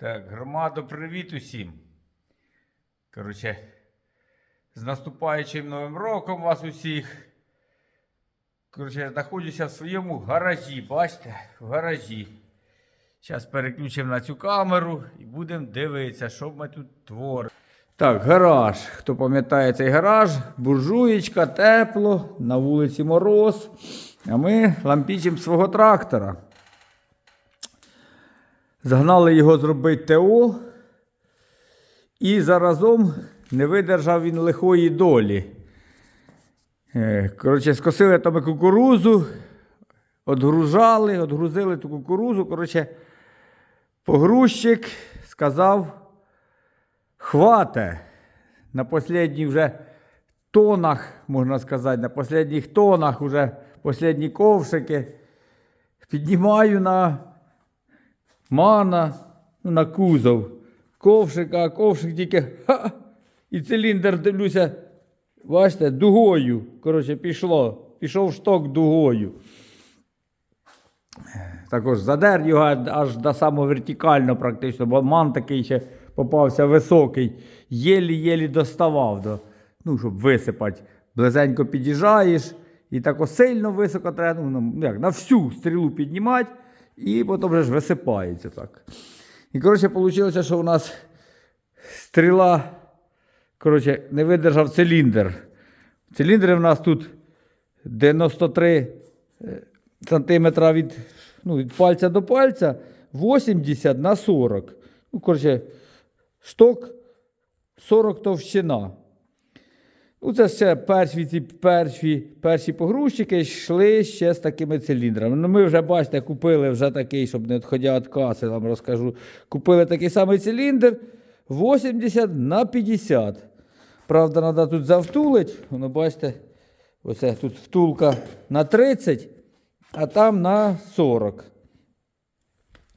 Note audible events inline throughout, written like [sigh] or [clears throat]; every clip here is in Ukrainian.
Так, громадо, привіт усім. Коротше, з наступаючим Новим роком вас усіх. Коротше, я знаходжуся в своєму гаражі, бачите? В гаражі. Зараз переключимо на цю камеру і будемо дивитися, що ми тут творимо. Так, гараж. Хто пам'ятає цей гараж? Буржуєчка, тепло, на вулиці мороз. А ми лампічимо свого трактора. Загнали його зробити ТО. І заразом не видержав він лихої долі. Е, Коротше, скосили там кукурузу, одгружали, одгрузили ту кукурузу. Коротше, погрузчик сказав, хвате. На останніх вже тонах, можна сказати, на останніх тонах вже останні ковшики. Піднімаю на мана ну, на кузов. Ковшик, а ковшик тільки ха, і циліндр дивлюся, бачите, дугою. Коротше, пішло. Пішов шток дугою. Також задер його аж до самого вертикально, практично, бо ман такий ще попався високий, єлі-єлі доставав, до, ну, щоб висипати. Близенько під'їжджаєш, і так сильно високо треба, ну, як, на всю стрілу піднімати, і потім вже ж висипається так. І коротше, вийшло, що у нас стріла коротше, не видержав циліндр. Циліндри в нас тут 93 е, сантиметра від, ну, від пальця до пальця, 80 на 40. Ну, коротше, шток 40 товщина. Ну, це ще перші ці перші, перші погрузчики йшли ще з такими циліндрами. Ну, ми вже, бачите, купили вже такий, щоб не відходя від каси, вам розкажу. Купили такий самий циліндр 80 на 50. Правда, треба тут завтулити. Воно, бачите, оце тут втулка на 30, а там на 40.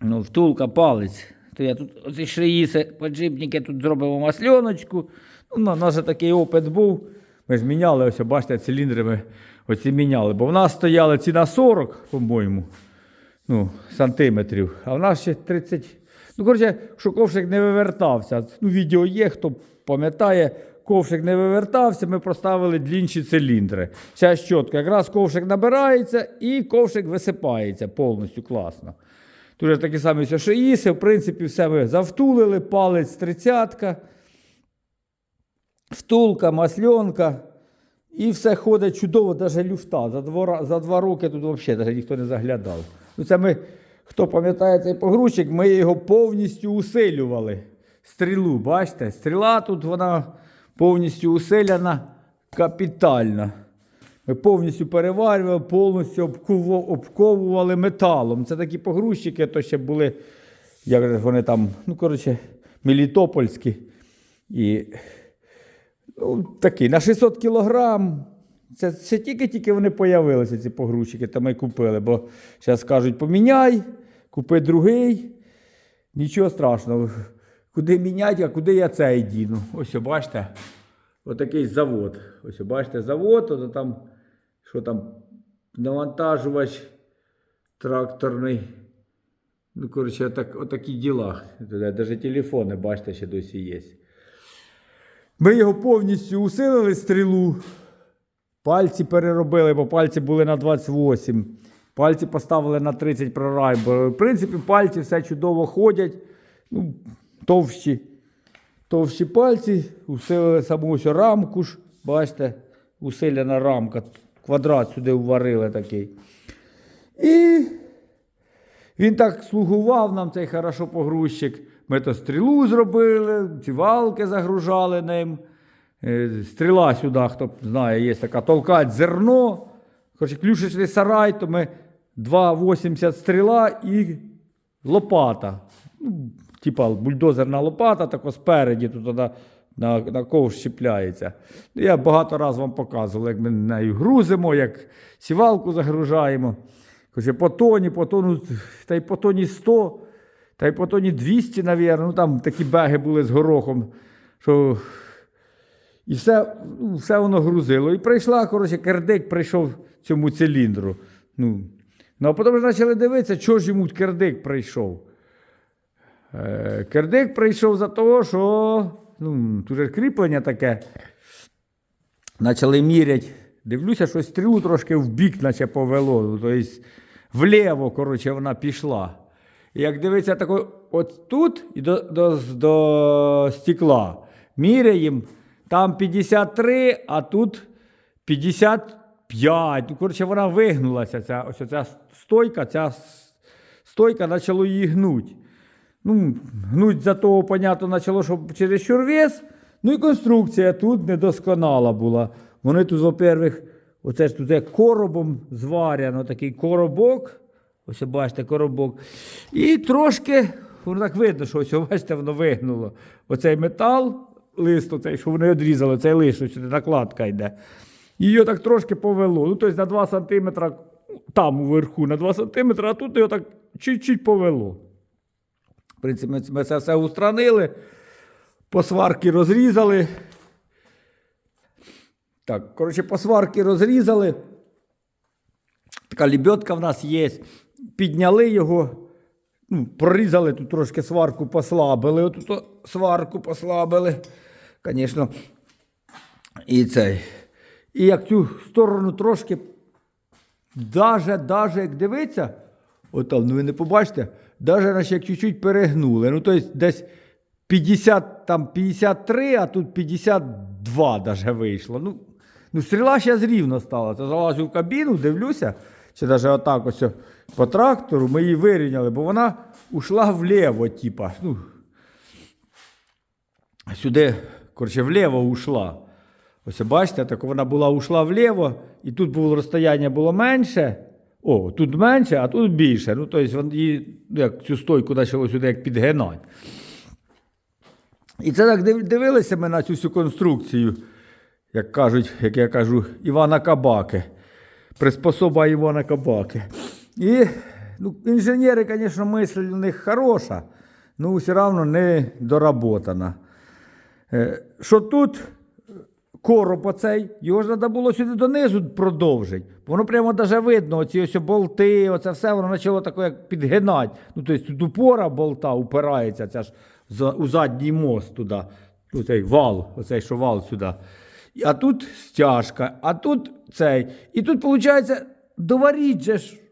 Ну, втулка палець. То я тут оці шиїси, поджибники тут зробимо масльоночку. Ну, у нас же такий опит був. Ми ж міняли, ось, бачите, циліндри ми оці міняли. Бо в нас стояли ці на 40, по-моєму, ну, сантиметрів, а в нас ще 30. Ну, коротше, що ковшик не вивертався. Ну, відео є, хто пам'ятає, ковшик не вивертався, ми проставили длінші циліндри. Зараз чітко, якраз ковшик набирається і ковшик висипається повністю класно. Тут же самі все шиїси, в принципі, все ми завтулили, палець тридцятка, втулка, масльонка. І все ходить чудово, навіть люфта. За два, за два роки тут взагалі навіть ніхто не заглядав. Ну, Це ми, хто пам'ятає цей погрузчик, ми його повністю усилювали. Стрілу, бачите? Стріла тут вона повністю усиляна капітально. Ми повністю переварювали, повністю обковували металом. Це такі погрузчики, то ще були, як вони там, ну, коротше, мелітопольські. І ну, такі, на 600 кілограм. Це, це тільки-тільки вони появилися, ці погрузчики, то ми купили. Бо зараз кажуть, поміняй, купи другий. Нічого страшного. Куди міняти, а куди я цей діну? Ось, бачите, отакий завод. Ось, бачите, завод, ото там, що там, навантажувач тракторний. Ну, коротше, отак, отакі діла. Навіть телефони, бачите, ще досі є. Ми його повністю усилили стрілу. Пальці переробили, бо пальці були на 28. Пальці поставили на 30 прорай. Бо, в принципі, пальці все чудово ходять. Ну, товщі, товщі пальці, усилили саму ось рамку ж. Бачите, усилена рамка. Квадрат сюди вварили такий. І він так слугував нам цей хорошо погрузчик. Ми то стрілу зробили, ці валки загружали ним. Е, Стріла сюди, хто знає, є така толкать зерно. Коротше, клюшечний сарай, то ми 2,80 стріла і лопата. Ну, типа бульдозерна лопата, тако спереді тут вона на, на ковш щіпляється. Ну, Я багато разів вам показував, як ми нею грузимо, як сівалку загружаємо. Короче, по тоні, по тону, та й по тоні 100, та й по тоні 200, мабуть. Ну там такі беги були з горохом, що і все, ну, все воно грузило. І прийшла, коротше, кердик прийшов цьому циліндру. Ну, ну а потім ж почали дивитися, чого ж йому кердик прийшов. Е, Кердик прийшов за того, що ну, тут же кріплення таке. Почали міряти. Дивлюся, що стрілу трошки в бік, наче повело. Тобто вліво, коротше, вона пішла. Як дивиться тако, от тут і до, до, до стекла. Міряємо, там 53, а тут 55. Ну, коротше, вона вигнулася. Ця, ось ця стойка, ця стойка почала її гнуть. Ну, гнуть за того, понятно, почало, що через вес. Ну і конструкція тут недосконала була. Вони тут, во-первых, оце ж тут коробом зваряно, такий коробок. Ось бачите, коробок. І трошки, воно так видно, що ось, бачите, воно вигнуло. Оцей метал, лист, оцей, що вони відрізали, цей лист, сюди накладка йде. Її так трошки повело. Ну, тобто на 2 см там уверху, на 2 см, а тут його так чуть-чуть повело. В принципі, ми- це все устранили, по сварки розрізали. Так, коротше, по сварки розрізали. Така лебедка в нас є. Підняли його, ну, прорізали тут трошки сварку послабили. Отут сварку послабили. Звісно. І цей. І як цю сторону трошки Даже, даже як дивиться, от там, ну ви не побачите, даже наче як чуть-чуть перегнули. Ну, тобто десь 50, там 53, а тут 52 даже вийшло. Ну, ну стріла зараз рівно стала. Це залазю в кабіну, дивлюся, чи навіть отак ось по трактору ми її вирівняли, бо вона ушла вліво, типа. Ну, сюди, коротше, вліво ушла. Ось бачите, так вона була ушла вліво, і тут було розстояння було менше. О, тут менше, а тут більше. Ну, тобто, її, ну, як цю стойку почало сюди як підгинати. І це так дивилися ми на цю всю конструкцію, як кажуть, як я кажу, Івана Кабаки. Приспособа Івана Кабаки. І ну, інженери, звісно, мисль у них хороша, але все одно не доработана. Що тут короб оцей, його ж треба було сюди донизу продовжити. Воно прямо навіть видно, оці ось болти, оце все, воно почало таке як підгинати. Ну, тобто тут упора болта упирається, ця ж у задній мост туди. Оцей вал, оцей що вал сюди. А тут стяжка, а тут цей. І тут, виходить, доваріть же ж.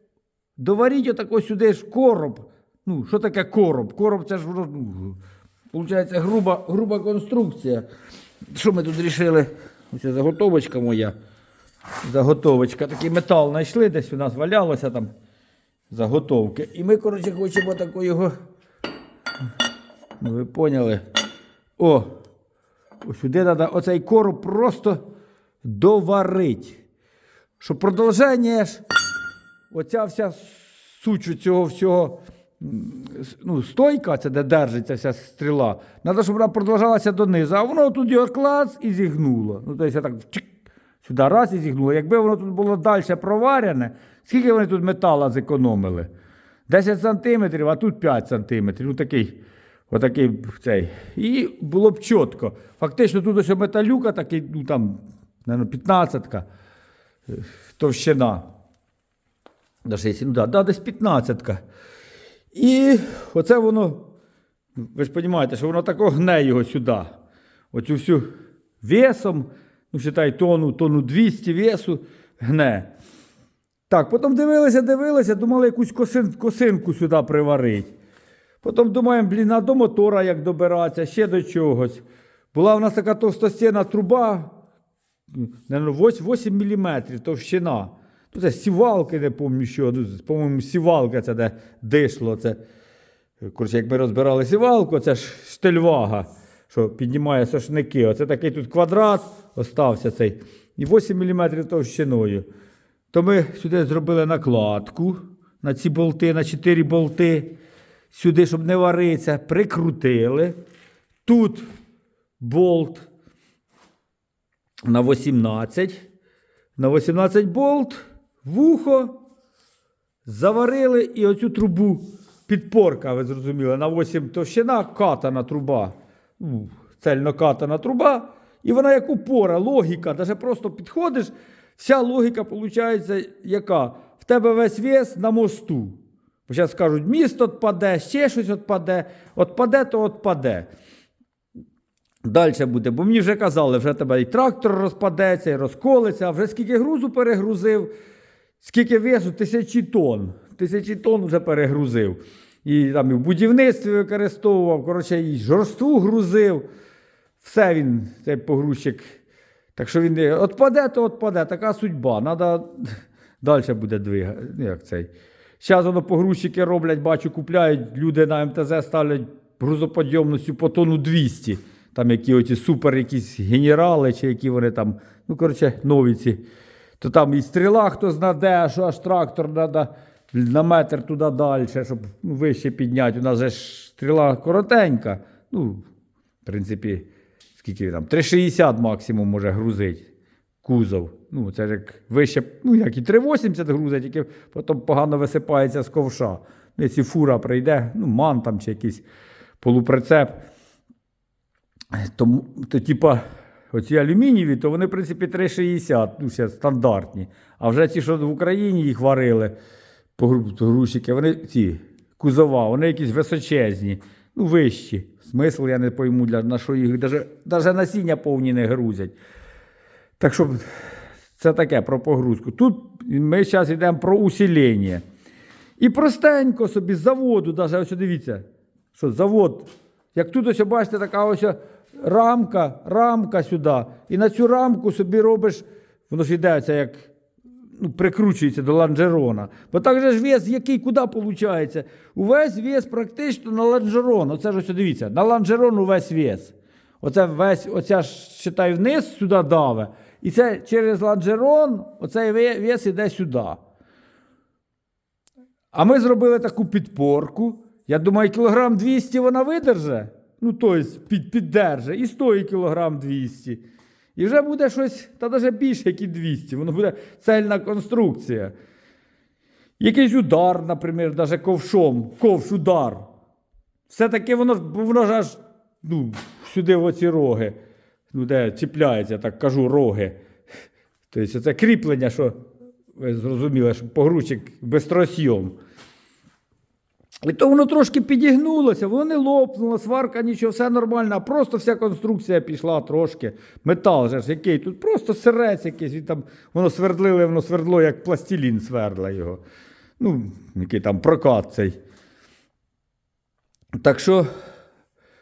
Доваріть отако сюди ж короб. Ну, що таке короб? Короб це ж ну, виходить, груба, груба конструкція. Що ми тут рішили? Ось заготовочка моя. Заготовочка. Такий метал знайшли, десь у нас валялося там заготовки. І ми, коротше, хочемо таку його. Ну, ви поняли? О! Сюди треба оцей короб просто доварити. Щоб продовження ж оця вся суть цього всього, ну, стойка, це де держиться вся стріла, треба, щоб вона продовжалася донизу, а воно тут його клац і зігнуло. Ну, тобто я так чик, сюди раз і зігнуло. Якби воно тут було далі проварене, скільки вони тут метала зекономили? 10 сантиметрів, а тут 5 сантиметрів. Ну, такий, отакий цей. І було б чітко. Фактично, тут ось металюка, такий, ну там, наверное, 15 товщина. До 60, ну, да, да, десь 15. І оце воно, ви ж розумієте, що воно тако гне його сюди. Оцю всю весом, ну, вважай, тонну, тонну 200 весу гне. Так, потім дивилися, дивилися, думали якусь косин, косинку сюди приварити. Потім думаємо, блін, а до мотора як добиратися, ще до чогось. Була в нас така товстостінна труба, Наверно, 8 мм товщина. Тут це сівалки, не пам'ятаю, що. ну, По-моєму, сівалка це де дишло. Це. Коротше, як ми розбирали сівалку, це ж штельвага, що піднімає сошники. Оце такий тут квадрат остався цей. І 8 мм товщиною. То ми сюди зробили накладку на ці болти, на 4 болти. Сюди, щоб не варитися, прикрутили. Тут болт на 18. На 18 болт, вухо, заварили і оцю трубу підпорка, ви зрозуміли, на 8 товщина катана труба. Ну, Цельно катана труба. І вона як упора, логіка, навіть просто підходиш, вся логіка виходить, яка? В тебе весь вес на мосту. Бо зараз скажуть, місто відпаде, ще щось відпаде, відпаде, то відпаде. Далі буде, бо мені вже казали, вже тебе і трактор розпадеться, і розколеться, а вже скільки грузу перегрузив, скільки весу, тисячі тонн. Тисячі тонн вже перегрузив. І там і в будівництві використовував, коротше, і жорству грузив. Все він, цей погрузчик. Так що він отпаде, то отпаде. Така судьба. Надо [laughs] далі буде двигати. Ну, як цей. Зараз воно погрузчики роблять, бачу, купляють, люди на МТЗ ставлять грузоподйомністю по тонну 200. Там які оці супер якісь генерали, чи які вони там, ну, коротше, нові ці. То там і стріла хто знаде, що аж трактор треба на метр туди далі, щоб вище підняти. У нас же ж стріла коротенька. Ну, в принципі, скільки там? 3,60 максимум може грузити кузов. Ну, це ж як вище, ну як і 3,80 грузить, тільки потім погано висипається з ковша. Якщо фура прийде, ну, ман там чи якийсь полуприцеп, то, то типа, оці алюмінієві, то вони, в принципі, 3,60, ну, ще стандартні. А вже ті, що в Україні їх варили, погрузчики, вони ці кузова, вони якісь височезні, ну, вищі. Смисл я не пойму, для, на що їх навіть насіння повні не грузять. Так що це таке про погрузку. Тут ми зараз йдемо про усилення. І простенько собі з заводу, навіть ось дивіться, що завод, як тут ось бачите, така ось рамка, рамка сюди. І на цю рамку собі робиш, воно ж йде це як ну, прикручується до ланжерона. Бо так же ж вес, який куди виходить? Увесь вес практично на ланжерон. Оце ж ось дивіться, на ланжерон увесь вес. Оце весь, оця считай, вниз сюди даве. І це через ланжерон, оцей ве- вес іде сюди. А ми зробили таку підпорку. Я думаю, кілограм 200 вона видерже. Ну, тобто під, піддерже. І стоїть кілограм 200. І вже буде щось, та навіть більше, як і 200. Воно буде цельна конструкція. Якийсь удар, наприклад, навіть ковшом, ковш удар. Все-таки воно, воно ж аж ну, сюди в оці роги. Ну, де чіпляється, так кажу, роги. Тобто це кріплення, що ви зрозуміли, що погрузчик безтросйом. І то воно трошки підігнулося, воно не лопнуло, сварка, нічого, все нормально, а просто вся конструкція пішла трошки. Метал же ж який, тут просто сирець якийсь, він там, воно свердлили, воно свердло, як пластилін свердла його. Ну, який там прокат цей. Так що,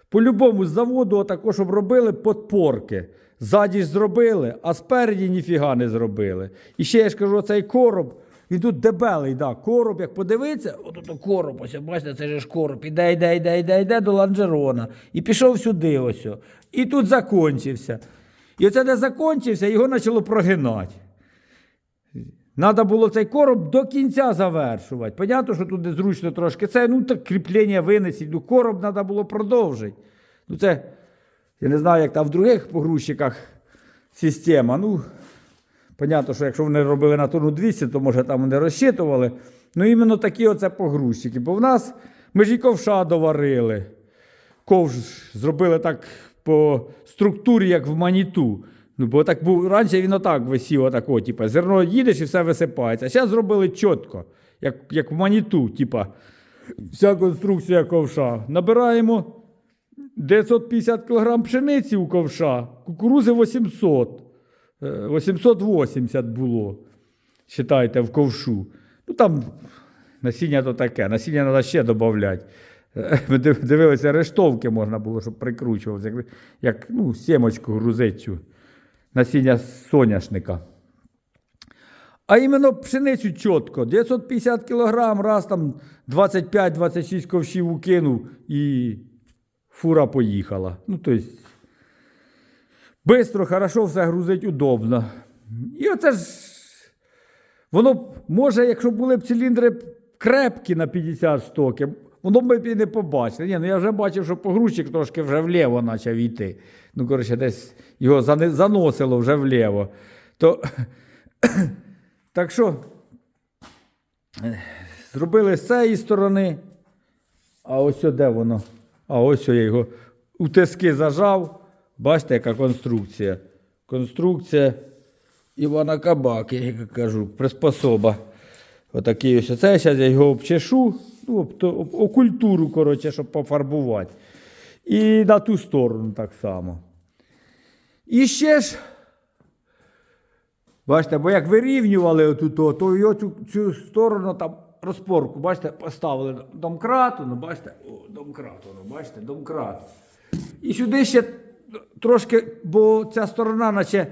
по-любому, з заводу також, щоб робили подпорки. Ззаді ж зробили, а спереді ніфіга не зробили. І ще я ж кажу, цей короб, він тут дебелий, да, короб, як подивитися, отут короб, ось, бачите, це ж короб, іде, йде, йде, йде, йде до ланжерона. І пішов сюди ось. І тут закончився. І оце де закончився, його почало прогинати. Надо було цей короб до кінця завершувати. Понятно, що тут зручно трошки. Це ну так кріплення винесіть. Ну, короб треба було продовжити. Ну, це, я не знаю, як там в других погрузчиках система. Ну, понятно, що якщо вони робили на тонну 200, то може там вони розчитували. Ну, іменно такі оце погрузчики. Бо в нас ми ж і ковша доварили. Ковш зробили так по структурі, як в маніту. Ну, бо так був раніше він отак висів, отако, типу, зерно їдеш і все висипається. А зараз зробили чітко, як, як в маніту, типа, вся конструкція ковша. Набираємо 950 кг пшениці у ковша, кукурузи 800. Е, 880 було. Считайте, в ковшу. Ну там насіння то таке, насіння треба ще додати. Ми дивилися, рештовки можна було, щоб прикручувати, як, як ну, сімочку грузити насіння соняшника. А іменно пшеницю чітко. 950 кг, раз там 25-26 ковшів укинув і фура поїхала. Ну, тобто, Бистро, хорошо, все грузить удобно. І оце ж воно може, якщо були б циліндри крепкі на 50 штоки, воно б і не побачили. Ні, ну я вже бачив, що погрузчик трошки вже вліво почав йти. Ну, коротше, десь його заносило вже вліво. То, [coughs] так що, зробили з цієї сторони. А ось де воно? А ось я його у тиски зажав. Бачите, яка конструкція. Конструкція Івана Кабаки, як я кажу, приспособа. Отакий ось оце. Зараз я його обчешу. ну, об, об, о коротше, щоб пофарбувати. І на ту сторону так само. І ще ж, бачите, бо як вирівнювали оту, то, і оцю цю сторону там розпорку, бачите, поставили домкрату, ну бачите, о, домкрат, ну, бачите, домкрат. І сюди ще трошки, бо ця сторона, наче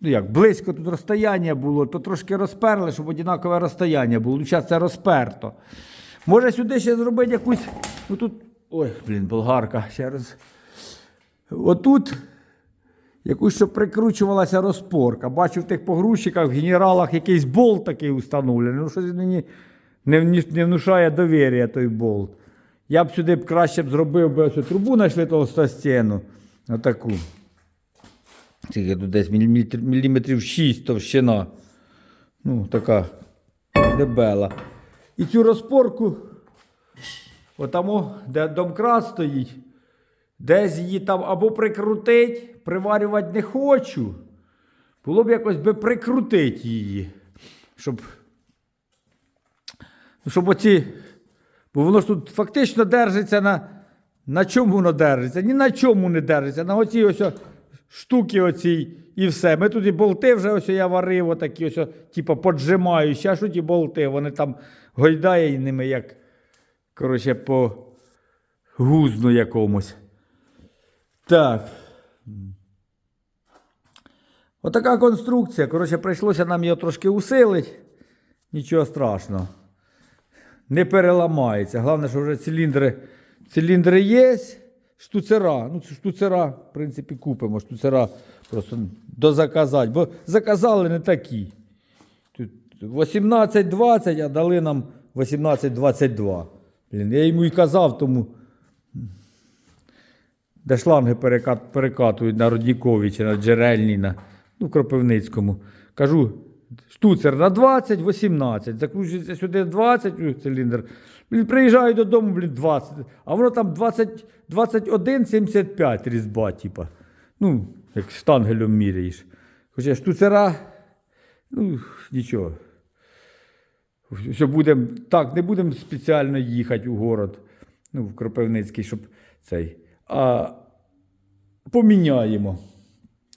ну як, близько тут розстояння було, то трошки розперли, щоб однакове розстояння було. Ну, зараз це розперто. Може сюди ще зробити якусь. Ну тут. Ой, блін, болгарка. Ще раз. Отут якусь, щоб прикручувалася розпорка. Бачу в тих погрузчиках, в генералах якийсь болт такий установлений. Ну, щось мені не, вні- не внушає довір'я той болт. Я б сюди б краще б зробив би ось трубу знайшли толстостіну. Отаку. Скільки тут десь міліметр- міліметрів 6 товщина. Ну, така дебела. І цю розпорку, отамо, де домкрат стоїть, десь її там або прикрутить, приварювати не хочу. Було б якось би прикрутити її, щоб, щоб оці. Бо воно ж тут фактично держиться на. На чому воно держиться? Ні на чому не держиться. На оцій ось штуки оцій і все. Ми тут і болти вже ось я варив, отакі ось, типу, поджимаю. Ще що ті болти, вони там гойдає ними, як коротше, по гузну якомусь. Так. Отака конструкція. Коротше, прийшлося нам його трошки усилити. Нічого страшного. Не переламається. Головне, що вже циліндри, циліндри є. Штуцера. Ну, штуцера, в принципі, купимо. Штуцера просто дозаказати. Бо заказали не такі. Тут 18-20, а дали нам 18-22. Блін, я йому і казав, тому. Де шланги перекат, перекатують на Роднікові чи на Джерельній, на, ну, Кропивницькому. Кажу, штуцер на 20, 18. Закручується сюди 20 у циліндр. Блін, приїжджаю додому, блін, 20. А воно там 20, 21, 75 різьба, типа. Ну, як штангелем міряєш. Хоча штуцера, ну, нічого. Що будемо, так, не будемо спеціально їхати у город, ну, в Кропивницький, щоб цей. А поміняємо.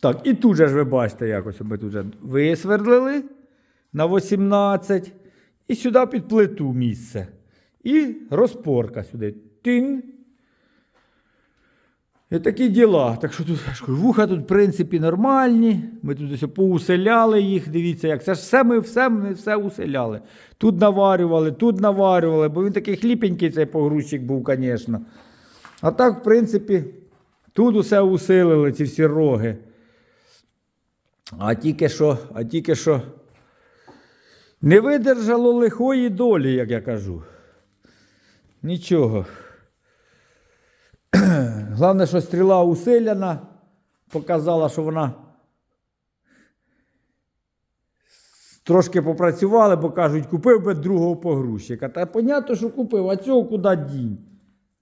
Так, і тут же ж ви бачите, якось ми тут же висвердлили на 18. І сюди під плиту місце. І розпорка сюди. Тин. І такі діла. Так що тут вуха тут, в принципі, нормальні. Ми тут ось поуселяли їх. Дивіться, як це ж все ми все, ми все уселяли. Тут наварювали, тут наварювали, бо він такий хліпенький цей погрузчик був, звісно. А так, в принципі, тут усе усилили, ці всі роги. А тільки що, а тільки що не видержало лихої долі, як я кажу. Нічого. [clears throat] Головне, що стріла усиляна, показала, що вона трошки попрацювали, бо кажуть, купив би другого погрузчика. Та понятно, що купив, а цього куди дінь?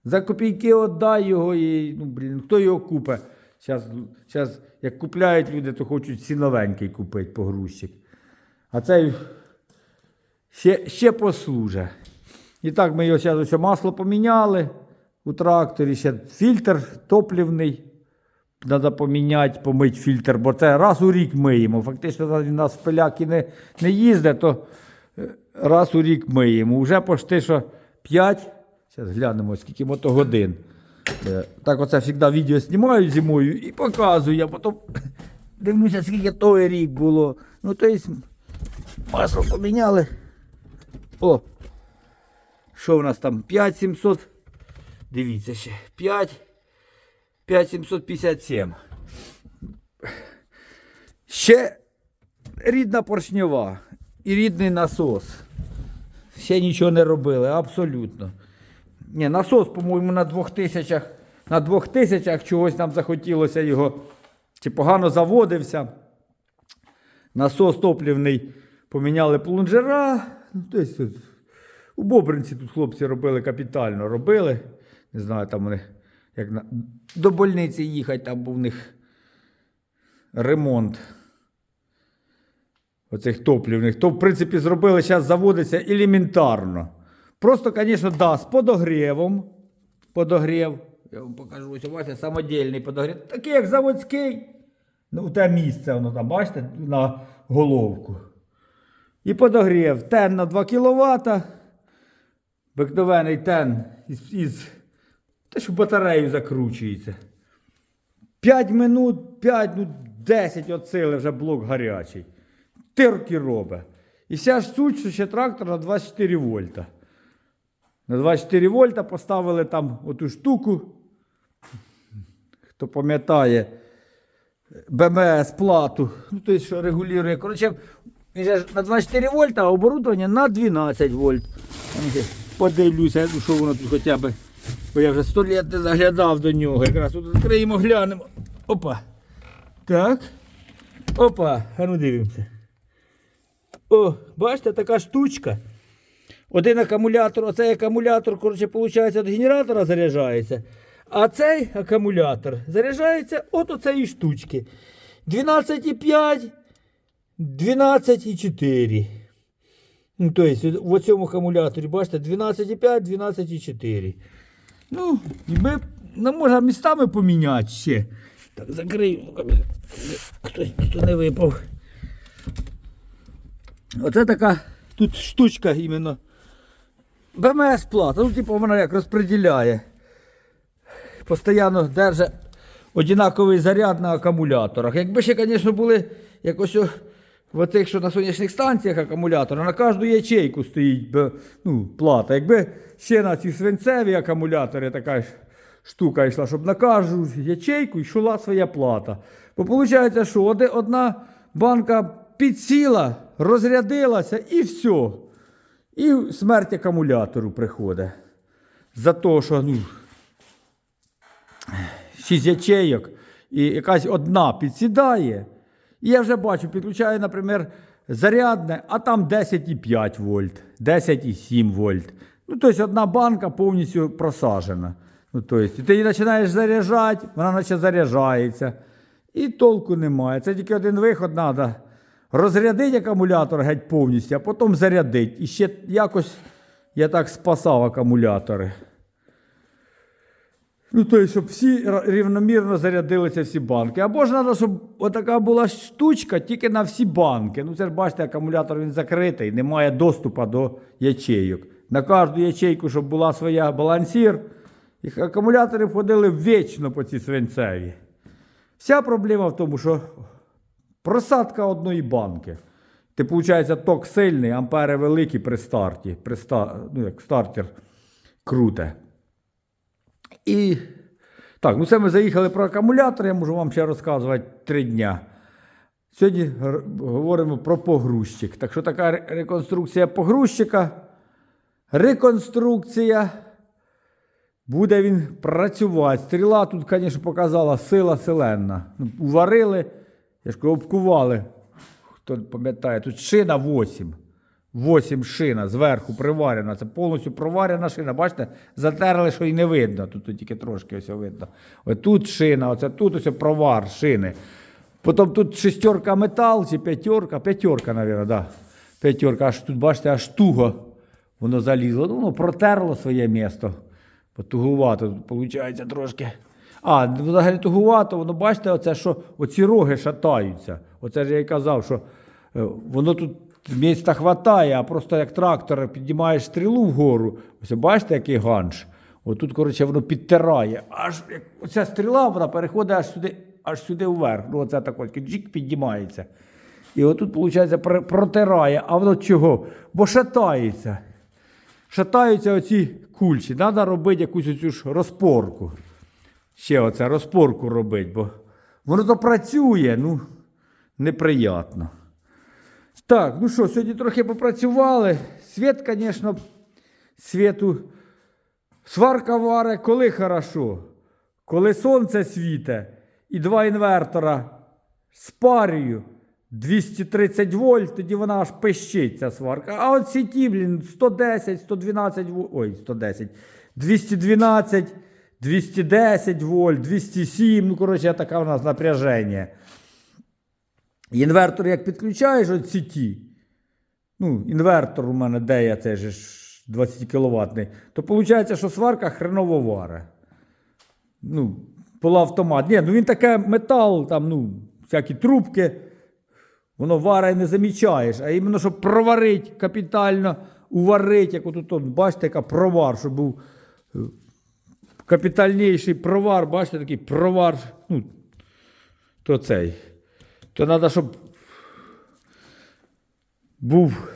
За копійки віддай його і, ну, блін, хто його купить? Зараз, як купляють люди, то хочуть всі новенький купити погрузчик. А цей ще, ще послуже. І так ми його зараз масло поміняли у тракторі, ще фільтр топлівний. Треба поміняти, помити фільтр, бо це раз у рік миємо. Фактично він нас в пиляки не, не їздить, то е, раз у рік миємо. Уже почти що 5. Зараз глянемо, скільки мотогодин. Е, Так оце завжди відео знімаю зимою і показую, а потім [coughs] дивлюся, скільки той рік було. Ну, то є масло поміняли. О! Що в нас там? 5700. Дивіться ще. 5. 5757. Ще рідна поршньова і рідний насос. Ще нічого не робили, абсолютно. Ні, насос, по-моєму, на двох тисячах, на двох тисячах чогось нам захотілося його. Чи погано заводився. Насос топлівний поміняли плунжера. Ну, тобто, тут у Бобринці тут хлопці робили капітально, робили. Не знаю, там вони як на, до больниці їхати, там був у них ремонт. Оцих топлівних. То, в принципі, зробили, зараз заводиться елементарно. Просто, звісно, да, з подогрівом. Подогрів. Я вам покажу, ось у вас самодільний подогрів. Такий, як заводський. Ну, те місце, воно там, бачите, на головку. І подогрів. Тен на 2 кВт. Обикновений тен із, із те, що батарею закручується. 5 минут, 5, ну 10 от сили вже блок гарячий. Тирки робить. І вся ж суть, що ще трактор на 24 вольта. На 24 вольта поставили там оту штуку. Хто пам'ятає, БМС плату. Ну, то есть, що регулює. Коротше, на 24 вольта, а оборудовання на 12 вольт. Подивлюся, ну, що воно тут хоча б. Бо я вже 100 літ не заглядав до нього. Якраз тут відкриємо, глянемо. Опа. Так. Опа, а ну дивимося. О, бачите, така штучка. Один акумулятор, оцей акумулятор, коротше, виходить, від генератора заряджається. А цей акумулятор заряджається от оцеї штучки. 12,5, 12,4. Ну, тобто, в цьому акумуляторі, бачите, 12,5, 12,4. Ну, ми, ну, можна містами поміняти ще. Так, закрию. Хтось хто не випав. Оце така тут штучка іменно. БМС плата. Ну, типу, вона як розподіляє. Постоянно держить однаковий заряд на акумуляторах. Якби ще, звісно, були якось в оцих, що на сонячних станціях акумулятори, на кожну ячейку стоїть ну, плата. Якби ще на ці свинцеві акумулятори така штука йшла, щоб на кожну ячейку йшла своя плата. Бо виходить, що одна банка підсіла, розрядилася і все. І смерть акумулятору приходить. За те, що ну, 6 ячейок, і якась одна підсідає. І я вже бачу, підключаю, наприклад, зарядне, а там 10,5 вольт, 10,7 вольт. Ну, тобто одна банка повністю просажена. Ну, тобто, ти її починаєш заряджати, вона наче заряджається. І толку немає. Це тільки один виход треба. Розрядити акумулятор геть повністю, а потім зарядити. І ще якось я так спасав акумулятори. Ну, тобто, щоб всі рівномірно зарядилися всі банки. Або ж треба, щоб отака була штучка тільки на всі банки. Ну, це ж бачите, акумулятор він закритий, немає доступу до ячейок. На кожну ячейку, щоб була своя балансір, і акумулятори входили вічно по ці свинцеві. Вся проблема в тому, що просадка одної банки. Ти, виходить, ток сильний, ампери великі при старті. При ста... ну, як стартер круте. І так, ну це ми заїхали про акумулятор, я можу вам ще розказувати три дня. Сьогодні говоримо про погрузчик. Так що така реконструкція погрузчика. Реконструкція. Буде він працювати. Стріла тут, звісно, показала сила селенна. Ну, Уварили, я ж обкували. Хто пам'ятає, тут шина 8. 8 шина зверху приварена. Це повністю проварена шина. Бачите, затерли, що і не видно. Тут, тут тільки трошки ось видно. Ось тут шина, оце тут ось провар шини. Потім тут шестерка метал чи п'ятерка. П'ятерка, мабуть, да. П'ятерка. Аж тут, бачите, аж туго воно залізло. Ну, воно протерло своє місто. Потугувато, виходить, трошки. А, взагалі тугувато, воно бачите, оце, що оці роги шатаються. Оце ж я й казав, що е, воно тут місця хватає, а просто як трактор піднімаєш стрілу вгору. Ось бачите, який ганш. Отут, коротше, воно підтирає. Аж оця стріла, вона переходить аж сюди, аж сюди вверх. Ну, оце так ось, джик піднімається. І отут, виходить, протирає. А воно чого? Бо шатається шатаються оці кульчі. Треба робити якусь оцю ж розпорку. Ще оце розпорку робити, бо воно то працює, ну, неприятно. Так, ну що, сьогодні трохи попрацювали. Світ, звісно, світу. Сварка варе, коли хорошо, коли сонце світе і два інвертора з парою 230 вольт, тоді вона аж пищить, ця сварка. А от сіті, блін, 110, 112 ой, 110, 212, 210 вольт, 207, ну, коротше, така у нас напряження. Інвертор як підключаєш от сіті, ну, інвертор у мене де я це ж 20 кВт, то виходить, що сварка хреново варе. Ну, полуавтомат. Ні, ну він таке метал, там, ну, всякі трубки. Воно вара і не замічаєш, а іменно, щоб проварити капітально, уварити, як отут, от, бачите, яка провар, щоб був е, капітальніший провар, бачите, такий провар, ну, то цей. То треба, щоб був.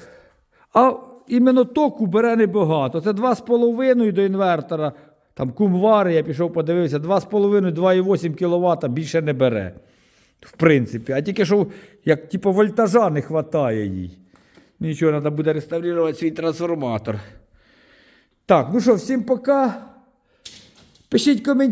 А іменно току бере небагато. Це 2,5 до інвертора. Там кум вари, я пішов подивився, 2,5-2,8 кВт більше не бере. В принципі. А тільки що, як типу, вольтажа не вистачає їй. Нічого, треба буде реставрувати свій трансформатор. Так, ну що, всім пока. Пишіть коментарі.